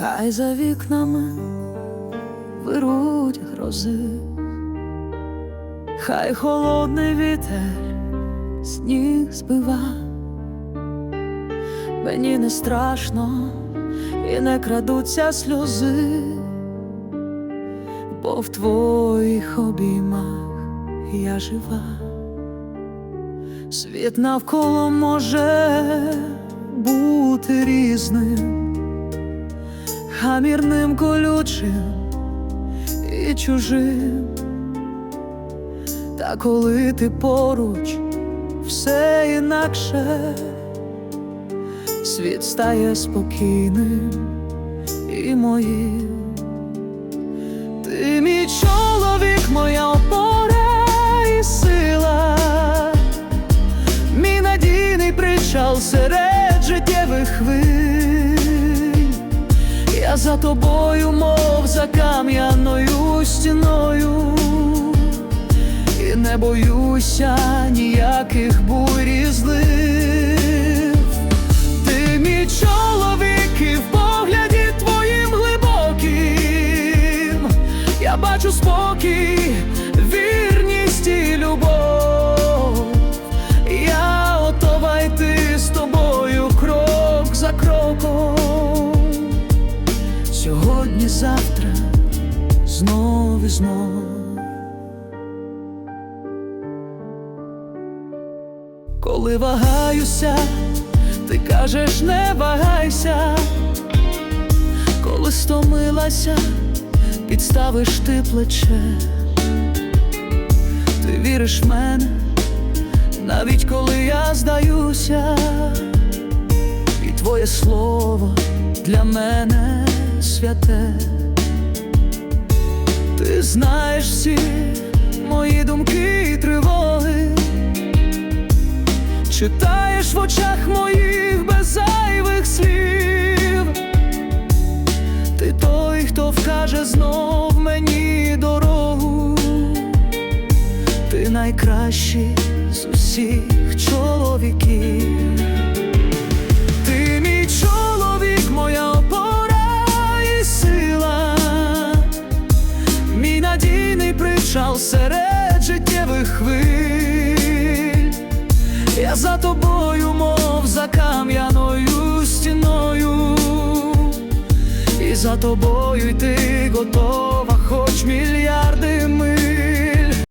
Хай за вікнами вирують грози, хай холодний вітер сніг збива, мені не страшно і не крадуться сльози, бо в твоїх обіймах я жива. Світ навколо може бути різним, гамірним колючим і чужим. Та коли ти поруч, все інакше, світ стає спокійним і моїм. Ти мій чоловік, моя опора і сила, мій надійний причал серед життєвих хвиль. За тобою, мов за кам'яною стіною, і не боюся ніяких бурь і. Ти мій чоловік і в погляді твоїм глибоким. Я бачу спокій, вірність і любов. Сьогодні, завтра, знов і знов. Коли вагаюся, ти кажеш, не вагайся, коли стомилася, підставиш ти плече, ти віриш в мене, навіть коли я здаюся, і твоє слово для мене святе. Ти знаєш всі мої думки і тривоги. Читаєш в очах моїх без зайвих слів. Ти той, хто вкаже знов мені дорогу. Ти найкращий з усіх чоловіків. Причал серед життєвих хвиль. Я за тобою, мов за кам'яною стіною, і за тобою йти готова, хоч мільярди миль.